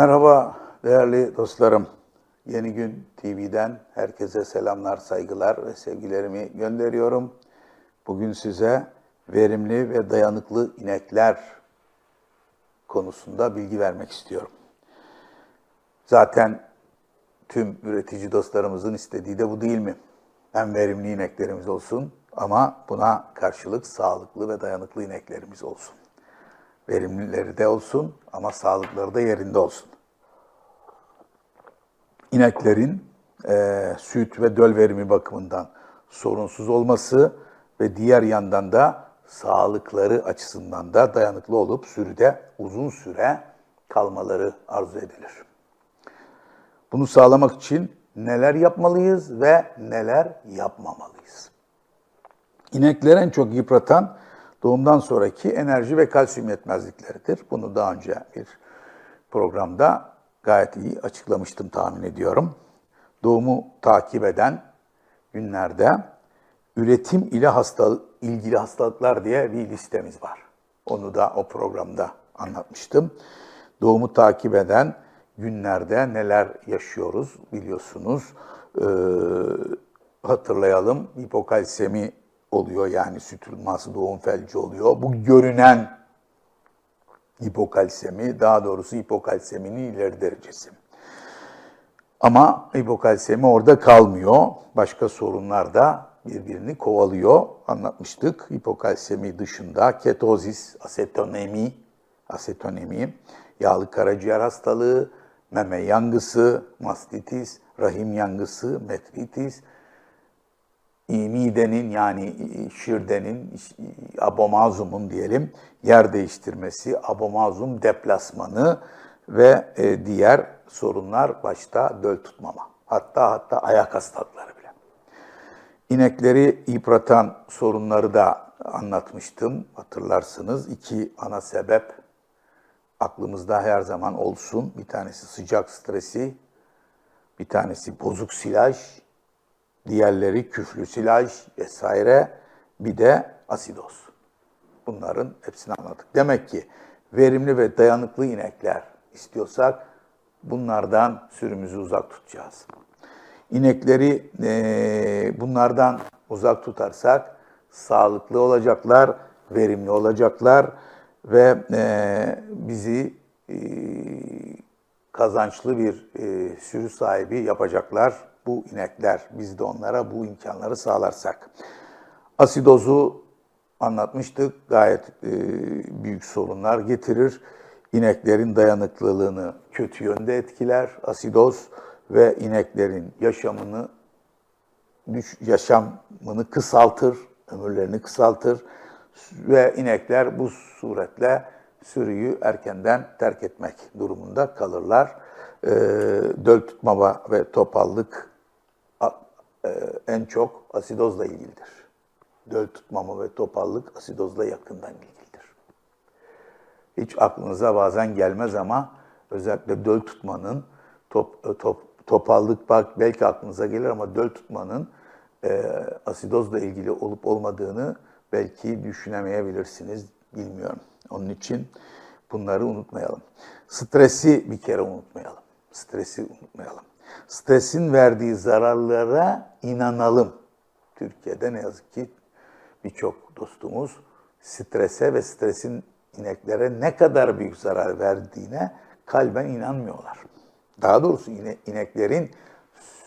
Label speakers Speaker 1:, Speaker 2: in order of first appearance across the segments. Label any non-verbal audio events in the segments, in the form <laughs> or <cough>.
Speaker 1: Merhaba değerli dostlarım. Yeni Gün TV'den herkese selamlar, saygılar ve sevgilerimi gönderiyorum. Bugün size verimli ve dayanıklı inekler konusunda bilgi vermek istiyorum. Zaten tüm üretici dostlarımızın istediği de bu değil mi? Hem verimli ineklerimiz olsun ama buna karşılık sağlıklı ve dayanıklı ineklerimiz olsun. Verimlileri de olsun ama sağlıkları da yerinde olsun. İneklerin e, süt ve döl verimi bakımından sorunsuz olması ve diğer yandan da sağlıkları açısından da dayanıklı olup sürüde uzun süre kalmaları arzu edilir. Bunu sağlamak için neler yapmalıyız ve neler yapmamalıyız? İnekleri en çok yıpratan doğumdan sonraki enerji ve kalsiyum yetmezlikleridir. Bunu daha önce bir programda gayet iyi açıklamıştım tahmin ediyorum. Doğumu takip eden günlerde üretim ile hasta, ilgili hastalıklar diye bir listemiz var. Onu da o programda anlatmıştım. Doğumu takip eden günlerde neler yaşıyoruz biliyorsunuz. Ee, hatırlayalım hipokalsemi oluyor yani süt ulması doğum felci oluyor. Bu görünen hipokalsemi, daha doğrusu hipokalseminin ileri derecesi. Ama hipokalsemi orada kalmıyor. Başka sorunlar da birbirini kovalıyor. Anlatmıştık. Hipokalsemi dışında ketozis, asetonemi, asetonemi, yağlı karaciğer hastalığı, meme yangısı, mastitis, rahim yangısı, metritis, midenin yani şirdenin, abomazumun diyelim yer değiştirmesi, abomazum deplasmanı ve e, diğer sorunlar başta döl tutmama. Hatta hatta ayak hastalıkları bile. İnekleri yıpratan sorunları da anlatmıştım hatırlarsınız. İki ana sebep aklımızda her zaman olsun. Bir tanesi sıcak stresi, bir tanesi bozuk silaj, diğerleri küflü silaj vesaire, bir de asidoz. Bunların hepsini anladık. Demek ki verimli ve dayanıklı inekler istiyorsak bunlardan sürümüzü uzak tutacağız. İnekleri e, bunlardan uzak tutarsak sağlıklı olacaklar, verimli olacaklar ve e, bizi e, kazançlı bir e, sürü sahibi yapacaklar bu inekler. Biz de onlara bu imkanları sağlarsak. Asidozu anlatmıştık. Gayet e, büyük sorunlar getirir. İneklerin dayanıklılığını kötü yönde etkiler asidoz ve ineklerin yaşamını yaşamını kısaltır, ömürlerini kısaltır ve inekler bu suretle sürüyü erkenden terk etmek durumunda kalırlar. E, döl tutmama ve topallık e, en çok asidozla ilgilidir. Döl tutmama ve topallık asidozla yakından ilgilidir. Hiç aklınıza bazen gelmez ama özellikle döl tutmanın top, top, topallık bak belki aklınıza gelir ama döl tutmanın e, asidozla ilgili olup olmadığını belki düşünemeyebilirsiniz. Bilmiyorum. Onun için bunları unutmayalım. Stresi bir kere unutmayalım. Stresi unutmayalım. Stresin verdiği zararlara inanalım. Türkiye'de ne yazık ki birçok dostumuz strese ve stresin ineklere ne kadar büyük zarar verdiğine kalben inanmıyorlar. Daha doğrusu ineklerin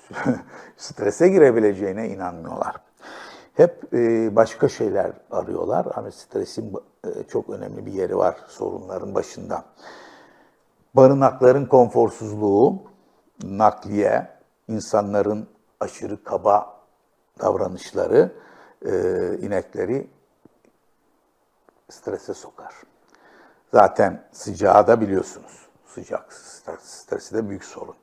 Speaker 1: <laughs> strese girebileceğine inanmıyorlar. Hep e, başka şeyler arıyorlar ama stresin e, çok önemli bir yeri var sorunların başında. Barınakların konforsuzluğu, nakliye, insanların aşırı kaba davranışları e, inekleri strese sokar. Zaten sıcağı da biliyorsunuz. Sıcak stresi de büyük sorun.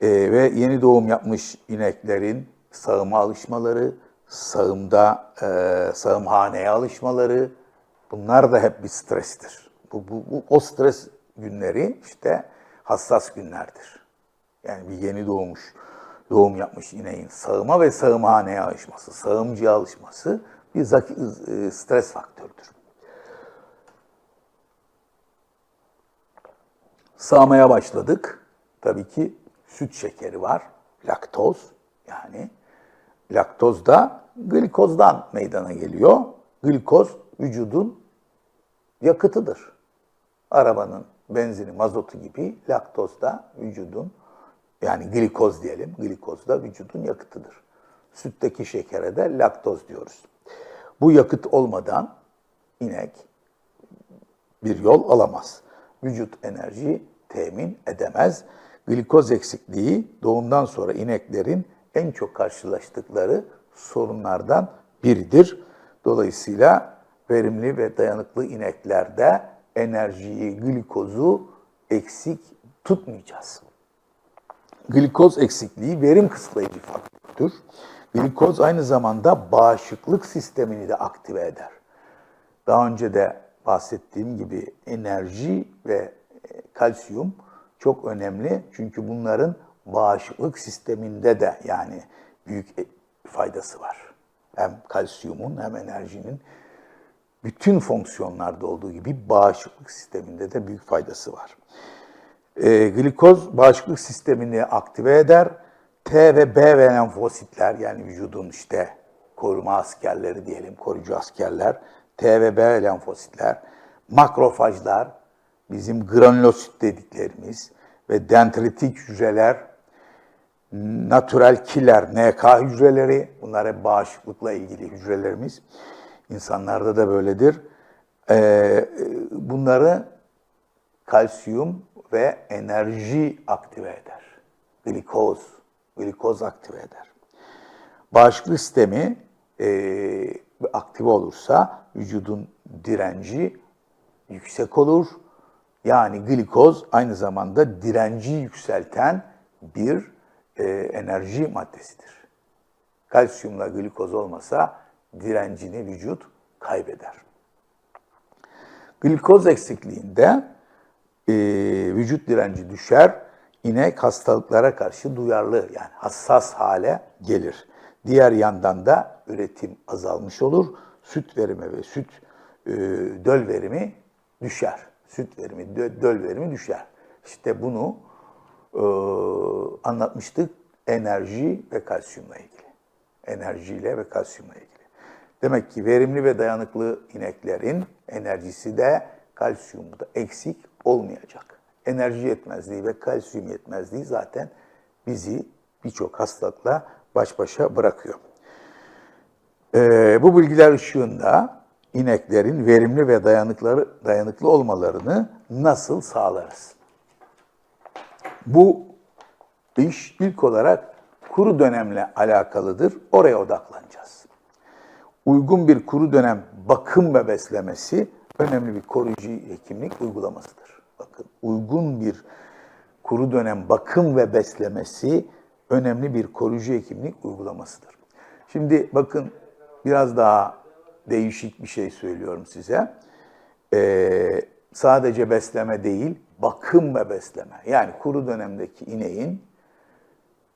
Speaker 1: E, ve yeni doğum yapmış ineklerin sağıma alışmaları, sağımda e, sağımhaneye alışmaları bunlar da hep bir strestir. Bu, bu, bu o stres günleri işte hassas günlerdir. Yani bir yeni doğmuş, doğum yapmış ineğin sağıma ve sağımhaneye alışması, sağımcıya alışması bir zaki, e, stres faktörüdür. Sağmaya başladık. Tabii ki süt şekeri var, laktoz yani. Laktoz da glikozdan meydana geliyor. Glikoz vücudun yakıtıdır. Arabanın benzini, mazotu gibi laktoz da vücudun yani glikoz diyelim, glikoz da vücudun yakıtıdır. Sütteki şekere de laktoz diyoruz. Bu yakıt olmadan inek bir yol alamaz. Vücut enerji temin edemez. Glikoz eksikliği doğumdan sonra ineklerin en çok karşılaştıkları sorunlardan biridir. Dolayısıyla verimli ve dayanıklı ineklerde enerjiyi, glikozu eksik tutmayacağız. Glikoz eksikliği verim kısıtlayıcı faktördür. Glikoz aynı zamanda bağışıklık sistemini de aktive eder. Daha önce de bahsettiğim gibi enerji ve e, kalsiyum çok önemli. Çünkü bunların bağışıklık sisteminde de yani büyük e, faydası var. Hem kalsiyumun hem enerjinin bütün fonksiyonlarda olduğu gibi bağışıklık sisteminde de büyük faydası var. E, glikoz bağışıklık sistemini aktive eder. T ve B ve lenfositler yani vücudun işte koruma askerleri diyelim, koruyucu askerler, T ve B lenfositler, makrofajlar, bizim granulosit dediklerimiz ve dendritik hücreler, natural killer, NK hücreleri, bunlar hep bağışıklıkla ilgili hücrelerimiz. İnsanlarda da böyledir. Ee, bunları kalsiyum ve enerji aktive eder. Glikoz, glikoz aktive eder. Bağışıklık sistemi e, aktive olursa vücudun direnci yüksek olur. Yani glikoz aynı zamanda direnci yükselten bir e, enerji maddesidir. Kalsiyumla glikoz olmasa direncini vücut kaybeder. Glikoz eksikliğinde e, vücut direnci düşer, inek hastalıklara karşı duyarlı yani hassas hale gelir. Diğer yandan da üretim azalmış olur. Süt verimi ve süt e, döl verimi düşer. Süt verimi, dö, döl verimi düşer. İşte bunu e, anlatmıştık enerji ve kalsiyumla ilgili. Enerjiyle ve kalsiyumla ilgili. Demek ki verimli ve dayanıklı ineklerin enerjisi de kalsiyumu da eksik olmayacak. Enerji yetmezliği ve kalsiyum yetmezliği zaten bizi birçok hastalıkla baş başa bırakıyor. Ee, bu bilgiler ışığında ineklerin verimli ve dayanıklı, dayanıklı olmalarını nasıl sağlarız? Bu iş ilk olarak kuru dönemle alakalıdır. Oraya odaklanacağız. Uygun bir kuru dönem bakım ve beslemesi önemli bir koruyucu hekimlik uygulamasıdır. Bakın uygun bir kuru dönem bakım ve beslemesi önemli bir koruyucu hekimlik uygulamasıdır. Şimdi bakın biraz daha değişik bir şey söylüyorum size. Ee, sadece besleme değil, bakım ve besleme. Yani kuru dönemdeki ineğin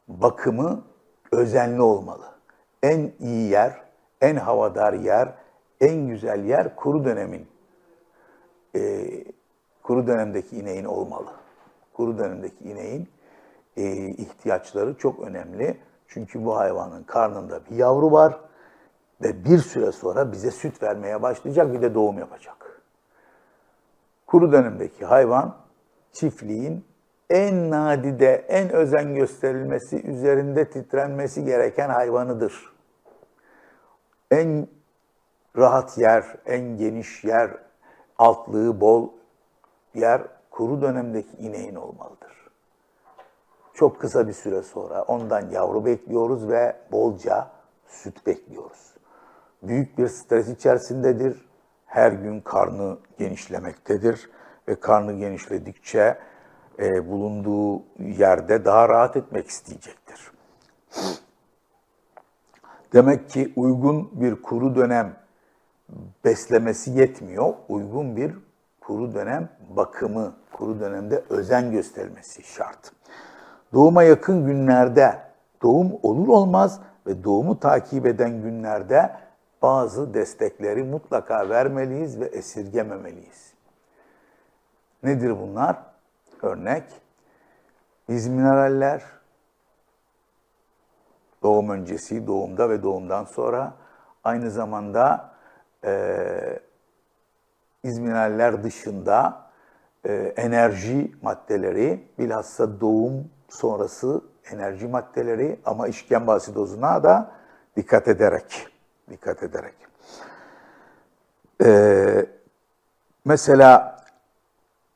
Speaker 1: bakımı özenli olmalı. En iyi yer, en havadar yer, en güzel yer kuru dönemin e, kuru dönemdeki ineğin olmalı. Kuru dönemdeki ineğin e, ihtiyaçları çok önemli. Çünkü bu hayvanın karnında bir yavru var ve bir süre sonra bize süt vermeye başlayacak bir de doğum yapacak. Kuru dönemdeki hayvan çiftliğin en nadide, en özen gösterilmesi, üzerinde titrenmesi gereken hayvanıdır. En rahat yer, en geniş yer, altlığı bol yer kuru dönemdeki ineğin olmalıdır. Çok kısa bir süre sonra ondan yavru bekliyoruz ve bolca süt bekliyoruz. Büyük bir stres içerisindedir. Her gün karnı genişlemektedir ve karnı genişledikçe e, bulunduğu yerde daha rahat etmek isteyecektir. Demek ki uygun bir kuru dönem beslemesi yetmiyor. Uygun bir kuru dönem bakımı, kuru dönemde özen gösterilmesi şart. Doğuma yakın günlerde doğum olur olmaz ve doğumu takip eden günlerde bazı destekleri mutlaka vermeliyiz ve esirgememeliyiz. Nedir bunlar? Örnek, izmineraller, doğum öncesi, doğumda ve doğumdan sonra aynı zamanda e, izmineraller dışında e, enerji maddeleri, bilhassa doğum sonrası enerji maddeleri ama işkembe asidozuna da dikkat ederek, dikkat ederek. E, mesela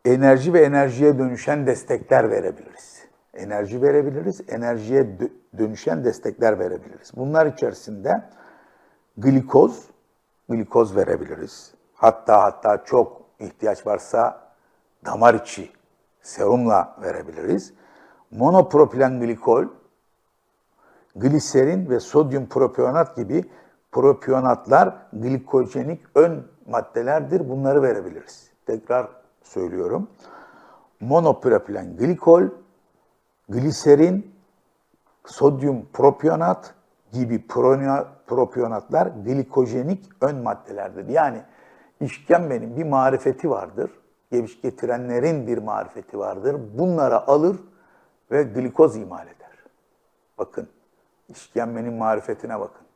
Speaker 1: enerji ve enerjiye dönüşen destekler verebiliriz. Enerji verebiliriz, enerjiye dö- dönüşen destekler verebiliriz. Bunlar içerisinde glikoz, glikoz verebiliriz. Hatta hatta çok ihtiyaç varsa damar içi serumla verebiliriz. Monopropilen glikol, gliserin ve sodyum propionat gibi propionatlar glikojenik ön maddelerdir. Bunları verebiliriz. Tekrar söylüyorum. Monopropilen glikol, gliserin, sodyum propionat gibi propionatlar glikojenik ön maddelerdir. Yani işkembenin bir marifeti vardır. Geviş getirenlerin bir marifeti vardır. Bunları alır ve glikoz imal eder. Bakın, işkembenin marifetine bakın.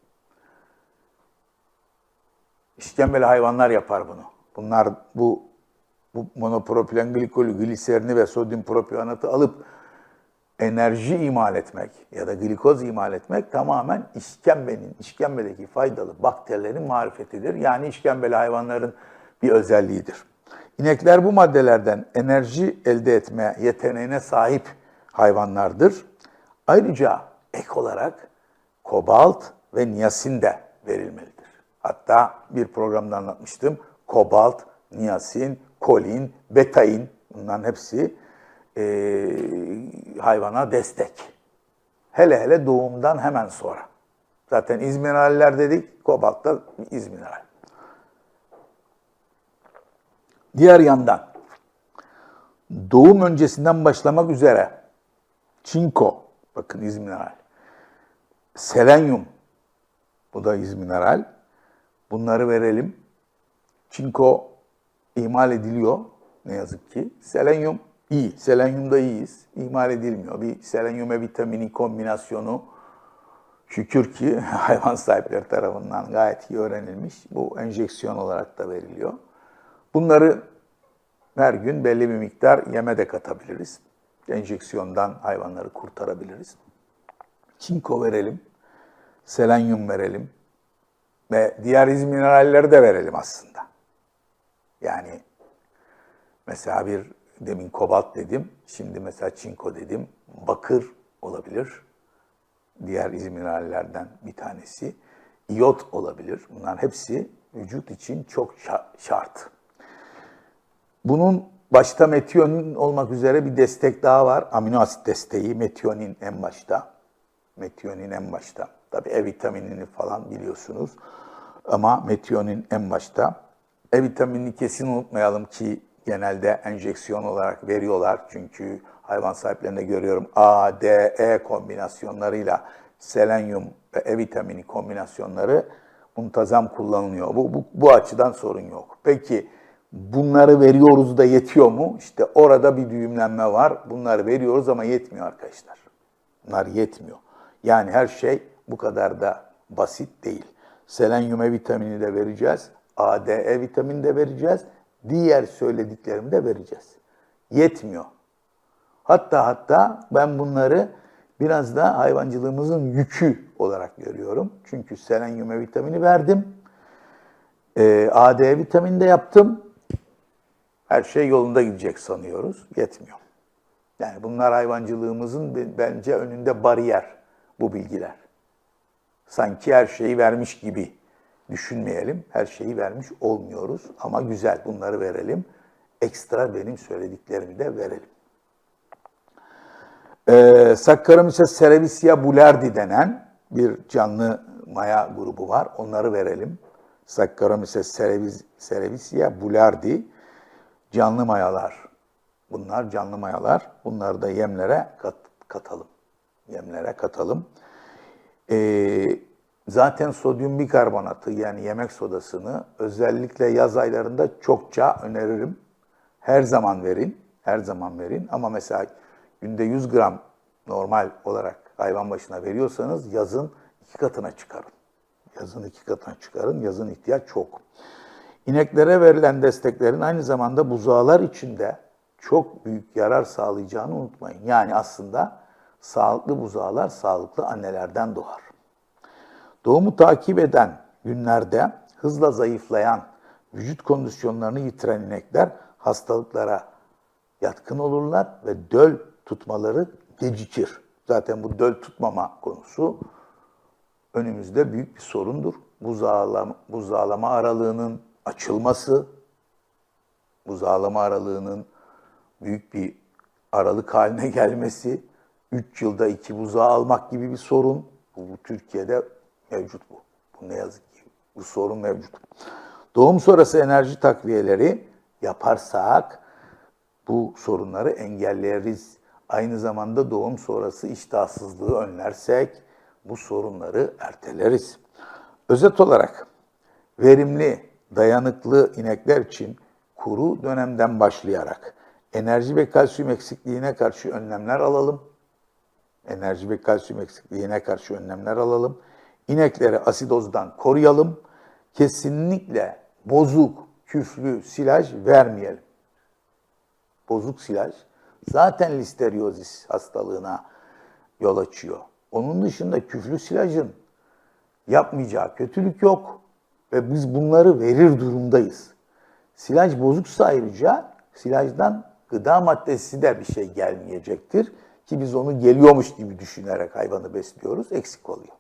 Speaker 1: İşkembeli hayvanlar yapar bunu. Bunlar bu, bu monopropilen glikolü, gliserini ve sodyum propionatı alıp enerji imal etmek ya da glikoz imal etmek tamamen işkembenin, işkembedeki faydalı bakterilerin marifetidir. Yani işkembeli hayvanların bir özelliğidir. İnekler bu maddelerden enerji elde etme yeteneğine sahip hayvanlardır. Ayrıca ek olarak kobalt ve niyasin de verilmelidir. Hatta bir programda anlatmıştım. Kobalt, niyasin, kolin, betain bunların hepsi e, hayvana destek. Hele hele doğumdan hemen sonra. Zaten izmineraller dedik, kobalt da izmineral. Diğer yandan doğum öncesinden başlamak üzere çinko, bakın izmineral, selenyum, bu da izmineral. Bunları verelim. Çinko ihmal ediliyor ne yazık ki. Selenyum iyi. Selenyumda iyiyiz. İhmal edilmiyor. Bir selenyum ve vitamini kombinasyonu şükür ki <laughs> hayvan sahipleri tarafından gayet iyi öğrenilmiş. Bu enjeksiyon olarak da veriliyor. Bunları her gün belli bir miktar yeme de katabiliriz. Enjeksiyondan hayvanları kurtarabiliriz. Çinko verelim, selenyum verelim ve diğer iz mineralleri de verelim aslında. Yani mesela bir demin kobalt dedim, şimdi mesela çinko dedim, bakır olabilir. Diğer iz minerallerden bir tanesi. İyot olabilir. Bunların hepsi vücut için çok şart. Bunun başta metionin olmak üzere bir destek daha var. Amino asit desteği, metionin en başta. Metionin en başta. Tabii E vitaminini falan biliyorsunuz. Ama metionin en başta. E vitaminini kesin unutmayalım ki genelde enjeksiyon olarak veriyorlar. Çünkü hayvan sahiplerinde görüyorum A, D, E kombinasyonlarıyla selenyum ve E vitamini kombinasyonları muntazam kullanılıyor. Bu, bu, bu açıdan sorun yok. Peki bunları veriyoruz da yetiyor mu? İşte orada bir düğümlenme var. Bunları veriyoruz ama yetmiyor arkadaşlar. Bunlar yetmiyor. Yani her şey bu kadar da basit değil. Selenyum E vitamini de vereceğiz. A, D, E vitamini de vereceğiz. Diğer söylediklerimi de vereceğiz. Yetmiyor. Hatta hatta ben bunları biraz da hayvancılığımızın yükü olarak görüyorum. Çünkü selenyum vitamini verdim. E, A, D vitamini de yaptım. Her şey yolunda gidecek sanıyoruz. Yetmiyor. Yani bunlar hayvancılığımızın bence önünde bariyer bu bilgiler. Sanki her şeyi vermiş gibi düşünmeyelim. Her şeyi vermiş olmuyoruz ama güzel bunları verelim. Ekstra benim söylediklerimi de verelim. Ee, Saccharomyces cerevisiae boulardii denen bir canlı maya grubu var. Onları verelim. Saccharomyces cerevisiae, cerevisiae boulardii canlı mayalar. Bunlar canlı mayalar. Bunları da yemlere kat, katalım. Yemlere katalım. Ee, zaten sodyum bikarbonatı yani yemek sodasını özellikle yaz aylarında çokça öneririm. Her zaman verin. Her zaman verin. Ama mesela günde 100 gram normal olarak hayvan başına veriyorsanız yazın iki katına çıkarın. Yazın iki katına çıkarın. Yazın ihtiyaç çok. İneklere verilen desteklerin aynı zamanda buzağlar içinde çok büyük yarar sağlayacağını unutmayın. Yani aslında sağlıklı buzağlar sağlıklı annelerden doğar. Doğumu takip eden günlerde hızla zayıflayan, vücut kondisyonlarını yitiren inekler hastalıklara yatkın olurlar ve döl tutmaları gecikir. Zaten bu döl tutmama konusu önümüzde büyük bir sorundur. Buzağlama, buzağlama aralığının açılması, buzağlama aralığının büyük bir aralık haline gelmesi, 3 yılda iki buzağı almak gibi bir sorun. Bu, bu Türkiye'de mevcut bu. Bu ne yazık ki bu sorun mevcut. Doğum sonrası enerji takviyeleri yaparsak bu sorunları engelleriz. Aynı zamanda doğum sonrası iştahsızlığı önlersek bu sorunları erteleriz. Özet olarak verimli, dayanıklı inekler için kuru dönemden başlayarak enerji ve kalsiyum eksikliğine karşı önlemler alalım. Enerji ve kalsiyum eksikliğine karşı önlemler alalım. İnekleri asidozdan koruyalım. Kesinlikle bozuk, küflü silaj vermeyelim. Bozuk silaj zaten listeriozis hastalığına yol açıyor. Onun dışında küflü silajın yapmayacağı kötülük yok ve biz bunları verir durumdayız. Silaj bozuksa ayrıca silajdan gıda maddesi de bir şey gelmeyecektir ki biz onu geliyormuş gibi düşünerek hayvanı besliyoruz, eksik oluyor.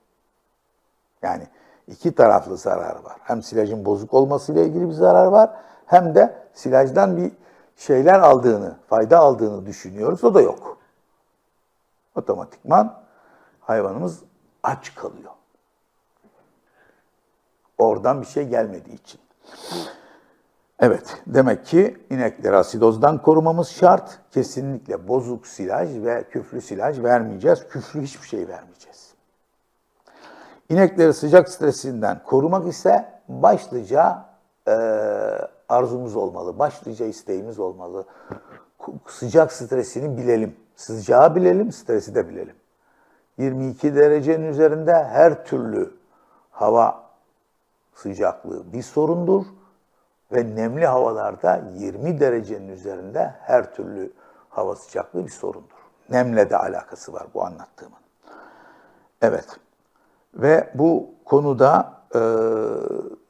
Speaker 1: Yani iki taraflı zarar var. Hem silajın bozuk olmasıyla ilgili bir zarar var hem de silajdan bir şeyler aldığını, fayda aldığını düşünüyoruz. O da yok. Otomatikman hayvanımız aç kalıyor. Oradan bir şey gelmediği için. Evet, demek ki inekleri asidozdan korumamız şart. Kesinlikle bozuk silaj ve küflü silaj vermeyeceğiz. Küflü hiçbir şey vermeyeceğiz. İnekleri sıcak stresinden korumak ise başlıca e, arzumuz olmalı, başlıca isteğimiz olmalı. Sıcak stresini bilelim, sıcağı bilelim, stresi de bilelim. 22 derecenin üzerinde her türlü hava sıcaklığı bir sorundur ve nemli havalarda 20 derecenin üzerinde her türlü hava sıcaklığı bir sorundur. Nemle de alakası var bu anlattığımın. Evet. Ve bu konuda e,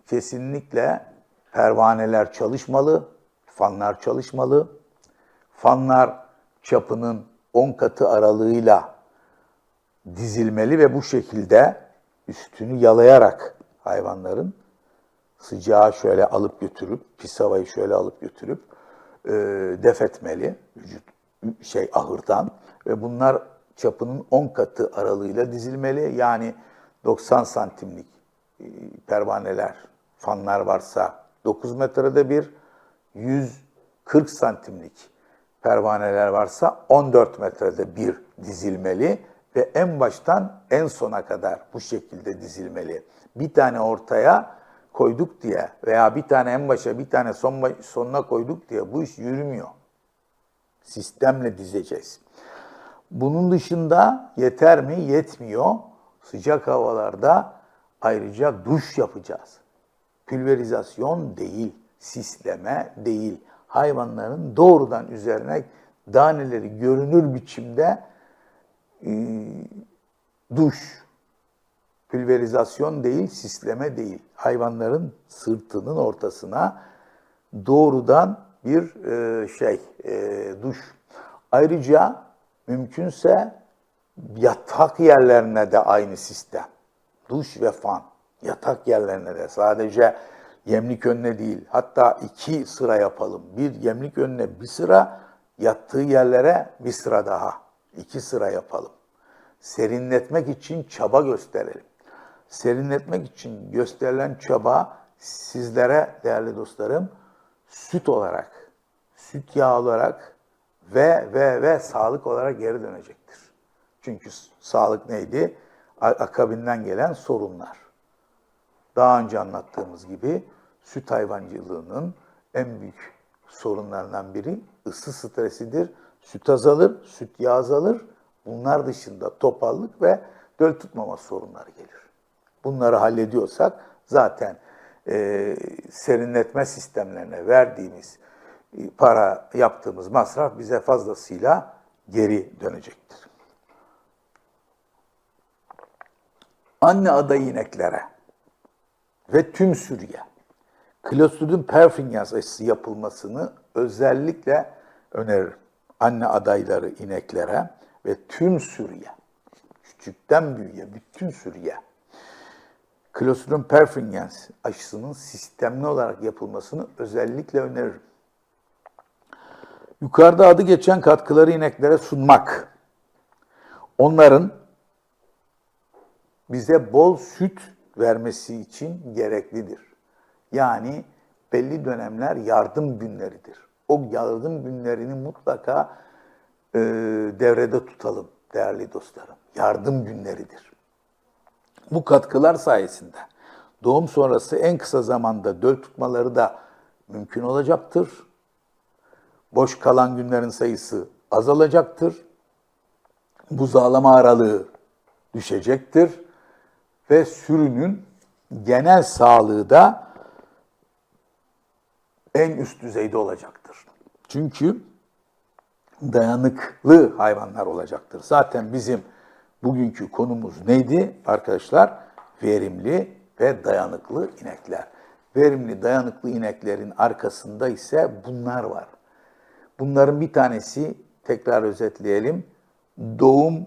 Speaker 1: kesinlikle pervaneler çalışmalı, fanlar çalışmalı. Fanlar çapının 10 katı aralığıyla dizilmeli ve bu şekilde üstünü yalayarak hayvanların sıcağı şöyle alıp götürüp, pis havayı şöyle alıp götürüp e, def etmeli vücut şey ahırdan ve bunlar çapının 10 katı aralığıyla dizilmeli. Yani 90 santimlik e, pervaneler, fanlar varsa 9 metrede bir, 140 santimlik pervaneler varsa 14 metrede bir dizilmeli ve en baştan en sona kadar bu şekilde dizilmeli. Bir tane ortaya koyduk diye veya bir tane en başa bir tane son, sonuna koyduk diye bu iş yürümüyor. Sistemle dizeceğiz. Bunun dışında yeter mi? Yetmiyor. Sıcak havalarda ayrıca duş yapacağız. Pülverizasyon değil, sisleme değil. Hayvanların doğrudan üzerine daneleri görünür biçimde e, duş, pülverizasyon değil, sisleme değil. Hayvanların sırtının ortasına doğrudan bir e, şey, e, duş. Ayrıca mümkünse yatak yerlerine de aynı sistem. Duş ve fan. Yatak yerlerine de sadece yemlik önüne değil. Hatta iki sıra yapalım. Bir yemlik önüne bir sıra, yattığı yerlere bir sıra daha. İki sıra yapalım. Serinletmek için çaba gösterelim. serinletmek için gösterilen çaba sizlere değerli dostlarım süt olarak, süt yağı olarak ve ve ve sağlık olarak geri dönecektir. Çünkü sağlık neydi? Akabinden gelen sorunlar. Daha önce anlattığımız gibi süt hayvancılığının en büyük sorunlarından biri ısı stresidir. Süt azalır, süt yağı azalır. Bunlar dışında topallık ve döl tutmama sorunları gelir. Bunları hallediyorsak zaten e, serinletme sistemlerine verdiğimiz e, para, yaptığımız masraf bize fazlasıyla geri dönecektir. Anne adayı ineklere ve tüm sürüye Clostridium perfringens aşısı yapılmasını özellikle öneririm. Anne adayları ineklere ve tüm sürüye, küçükten büyüğe, bütün sürüye Clostridium perfringens aşısının sistemli olarak yapılmasını özellikle öneririm. Yukarıda adı geçen katkıları ineklere sunmak, onların bize bol süt vermesi için gereklidir. Yani belli dönemler yardım günleridir. O yardım günlerini mutlaka e, devrede tutalım değerli dostlarım. Yardım günleridir. Bu katkılar sayesinde doğum sonrası en kısa zamanda döl tutmaları da mümkün olacaktır. Boş kalan günlerin sayısı azalacaktır. Buzağlama aralığı düşecektir ve sürünün genel sağlığı da en üst düzeyde olacaktır. Çünkü dayanıklı hayvanlar olacaktır. Zaten bizim bugünkü konumuz neydi arkadaşlar? Verimli ve dayanıklı inekler. Verimli, dayanıklı ineklerin arkasında ise bunlar var. Bunların bir tanesi, tekrar özetleyelim, doğum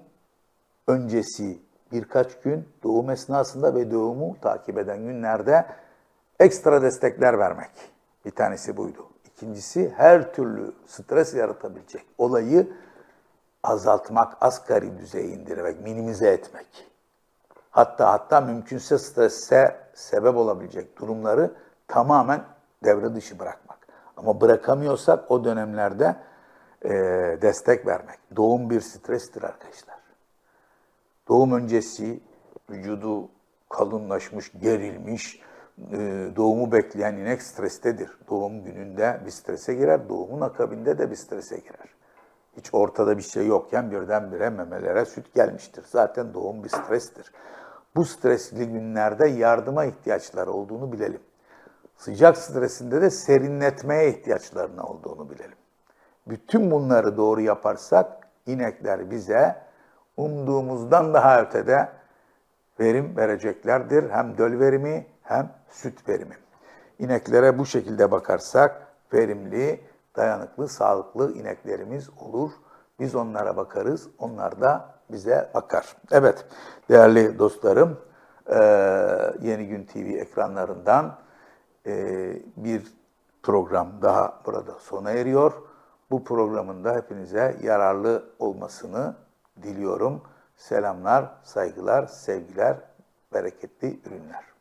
Speaker 1: öncesi birkaç gün, doğum esnasında ve doğumu takip eden günlerde ekstra destekler vermek. Bir tanesi buydu. İkincisi her türlü stres yaratabilecek olayı azaltmak, asgari düzeye indirmek, minimize etmek. Hatta hatta mümkünse strese sebep olabilecek durumları tamamen devre dışı bırakmak. Ama bırakamıyorsak o dönemlerde e, destek vermek. Doğum bir strestir arkadaşlar. Doğum öncesi vücudu kalınlaşmış, gerilmiş, e, doğumu bekleyen inek strestedir. Doğum gününde bir strese girer, doğumun akabinde de bir strese girer. Hiç ortada bir şey yokken birdenbire memelere süt gelmiştir. Zaten doğum bir strestir. Bu stresli günlerde yardıma ihtiyaçları olduğunu bilelim. Sıcak stresinde de serinletmeye ihtiyaçlarına olduğunu bilelim. Bütün bunları doğru yaparsak inekler bize umduğumuzdan daha ötede verim vereceklerdir. Hem döl verimi hem süt verimi. İneklere bu şekilde bakarsak verimli, dayanıklı, sağlıklı ineklerimiz olur. Biz onlara bakarız, onlar da bize bakar. Evet, değerli dostlarım, Yeni Gün TV ekranlarından bir program daha burada sona eriyor. Bu programın da hepinize yararlı olmasını diliyorum. Selamlar, saygılar, sevgiler, bereketli ürünler.